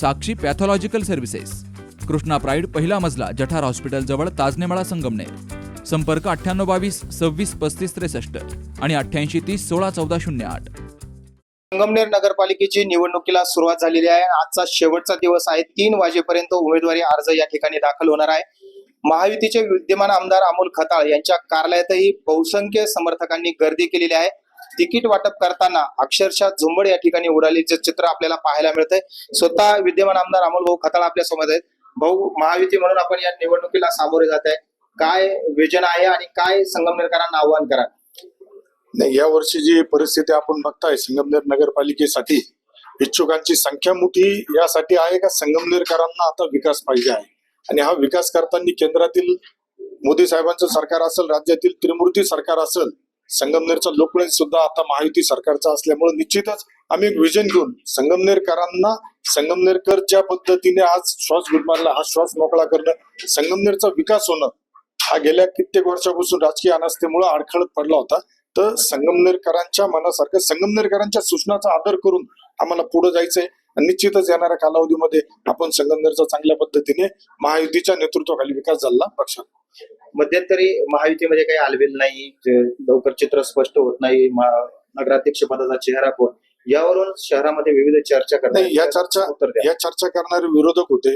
Sakshi pathological services. Krishna pride पहिला मजला जठार hospital जवळ ताजनेमाळा संगमनेर. संपर्क अठ्ठ्याण्णव बावीस सव्वीस पस्तीस त्रेसष्ट आणि अठ्ठ्याऐंशी तीस सोळा चौदा शून्य आठ. संगमनेर नगरपालिकेची निवडणुकीला सुरुवात झालेली आहे. आजचा शेवटचा दिवस आहे. तीन वाजेपर्यंत उमेदवारी अर्ज या ठिकाणी दाखल होणार आहे. महायुतीचे विद्यमान आमदार अमोल खताळ यांच्या कार्यालयातही बहुसंख्य समर्थकांनी गर्दी केलेली आहे. तिकीट वाटप करताना अक्षरशः झुंबड या ठिकाणी उडाल्याचे चित्र आपल्याला पाहायला मिळतंय. स्वतः विद्यमान आमदार अमोल भाऊ खताळ आपल्यासमोर आहेत. भाऊ महायुती म्हणून आपण या निवडणुकीला सामोरे जात आहे. काय विजन आहे आणि काय संगमनेरकरांना आव्हान करा? नाही या वर्षी जी परिस्थिती आपण बघताय संगमनेर नगरपालिकेसाठी इच्छुकांची संख्या मोठी यासाठी आहे का संगमनेरकरांना आता विकास पाहिजे आहे? आणि हा विकास करताना केंद्रातील मोदी साहेबांचं सरकार असेल राज्यातील त्रिमूर्ती सरकार असेल संगमनेरचा लोकप्रतिनिधी सुद्धा आता महायुती सरकारचा असल्यामुळे निश्चितच आम्ही एक विजन घेऊन संगमनेरकरांना संगमनेरकर ज्या पद्धतीने आज श्वास गुदमारला हा श्वास मोकळा करणं संगमनेरचा विकास होणं हा गेल्या कित्येक वर्षापासून राजकीय अनास्थेमुळे अडखळत पडला होता. तर संगमनेरकरांच्या मनासारखं संगमनेरकरांच्या सूचनाचा आदर करून आम्हाला पुढे जायचंय. आणि निश्चितच येणाऱ्या कालावधीमध्ये आपण संगमनेरचा चांगल्या पद्धतीने महायुतीच्या नेतृत्वाखाली विकास झाला पक्षाला मध्यंतरी महायुतीमध्ये काही आलबेल नाही लवकर चित्र स्पष्ट होत नाही नगराध्यक्ष पदाचा चेहरा कोण यावरून शहरामध्ये विविध चर्चा करतात नाही या चर्चा या चर्चा करणारे विरोधक होते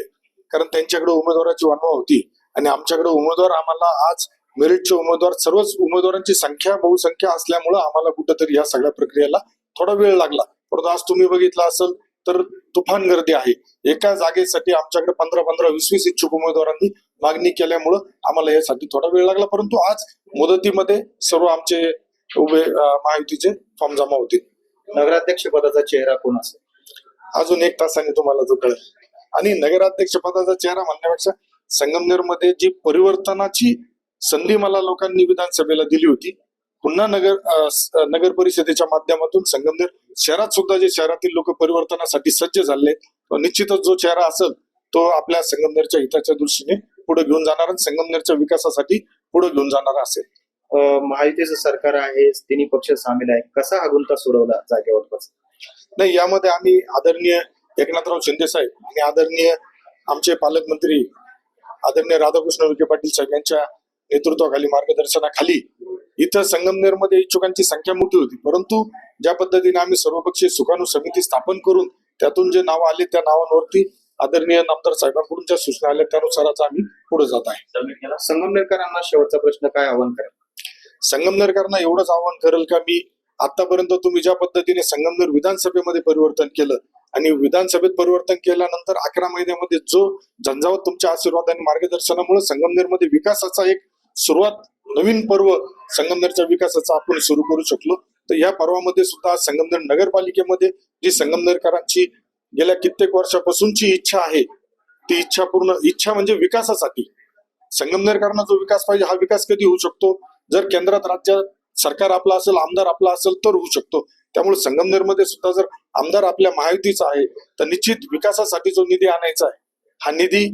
कारण त्यांच्याकडे उमेदवाराची वानवा होती. आणि आमच्याकडे उमेदवार आम्हाला आज मेरिटचे उमेदवार सर्वच उमेदवारांची संख्या बहुसंख्या असल्यामुळं आम्हाला कुठंतरी या सगळ्या प्रक्रियेला थोडा वेळ लागला. परंतु आज तुम्ही बघितलं असेल तर तुफान गर्दी आहे. एका जागेसाठी आमच्याकडे पंधरा पंधरा वीस वीस इच्छुक उमेदवारांनी मागणी केल्यामुळं आम्हाला यासाठी थोडा वेळ लागला. परंतु आज मुदतीमध्ये सर्व आमचे उभे महायुतीचे फॉर्म जमा होतील. नगराध्यक्ष पदाचा चेहरा कोण असेल? अजून एक तासाने तुम्हाला जो कळेल. आणि नगराध्यक्ष पदाचा चेहरा म्हणण्यापेक्षा संगमनेरमध्ये जी परिवर्तनाची संधी मला लोकांनी विधानसभेला दिली होती पुन्हा नगर नगर परिषदेच्या माध्यमातून संगमनेर शहरात सुद्धा जे शहरातील लोक परिवर्तनासाठी सज्ज झाले निश्चितच जो चेहरा असेल तो आपल्या संगमनेरच्या हिताच्या दृष्टीने पुढे घेऊन जाणार आणि संगमनेरच्या विकासासाठी पुढे घेऊन जाणार असेल. महायुतीचं सरकार आहे तिन्ही पक्ष सामील आहे कसा हा गुंता सोडवला जागेवर नाही यामध्ये आम्ही आदरणीय एकनाथराव शिंदे साहेब आणि आदरणीय आमचे पालकमंत्री आदरणीय राधाकृष्ण विखे पाटील साहेब यांच्या नेतृत्वाखाली मार्गदर्शनाखाली इथं संगमनेरमध्ये इच्छुकांची संख्या मोठी होती. परंतु ज्या पद्धतीने आम्ही सर्वपक्षीय सुकाणू समिती स्थापन करून त्यातून जे नावं आले त्या नावांवरती आदरणीय नामदार साहेबांकडून ज्या सूचना आल्या. त्यानुसारच आम्ही पुढे जात आहे. संगमनेरकरांना शेवटचा प्रश्न काय आव्हान करा संगमनेरकरांना एवढंच आवाहन करेल का मी आतापर्यंत तुम्ही ज्या पद्धतीने संगमनेर विधानसभेमध्ये परिवर्तन केलं आणि विधानसभेत परिवर्तन केल्यानंतर अकरा महिन्यामध्ये जो झंझावत तुमच्या आशीर्वाद आणि मार्गदर्शनामुळे संगमनेरमध्ये विकासाचा एक सुरुवात नवीन पर्व संगमनेरच्या विकासाचा आपण सुरू करू शकलो. तर या पर्वामध्ये सुद्धा संगमनेर नगरपालिकेमध्ये जी संगमनेरकरांची गेल्या कित्येक वर्षापासूनची इच्छा आहे ती इच्छा पूर्ण इच्छा म्हणजे विकासासाठी. संगमनेरकरांना जो विकास पाहिजे हा विकास कधी होऊ शकतो? जर केंद्रात राज्य सरकार आपला असेल आमदार आपला असेल तर होऊ शकतो. त्यामुळे संगमनेरमध्ये सुद्धा जर आमदार आपल्या महायुतीचा आहे तर निश्चित विकासासाठी जो निधी आणायचा आहे हा निधी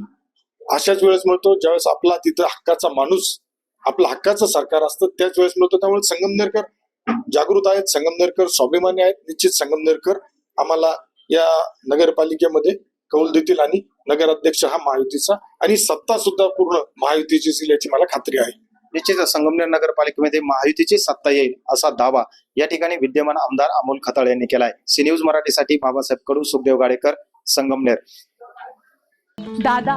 अशाच वेळेस मिळतो ज्यावेळेस आपला तिथं हक्काचा माणूस आपलं हक्काचं सरकार असतं त्याच वेळेस मिळतो. त्यामुळे संगमनेरकर जागृत आहेत. संगमनेरकर स्वाभिमानी आहेत. निश्चित संगमनेरकर आम्हाला या नगरपालिकेमध्ये कौल देतील आणि नगराध्यक्ष हा महायुतीचा आणि सत्ता सुद्धा पूर्ण महायुतीची असेल याची मला खात्री आहे. निश्चितच संगमनेर नगरपालिकेमध्ये महायुतीची सत्ता येईल असा दावा या ठिकाणी विद्यमान आमदार अमोल खताळ यांनी केलाय. सी न्यूज मराठीसाठी बाबासाहेब कडू सुखदेव गाडेकर संगमनेर दादा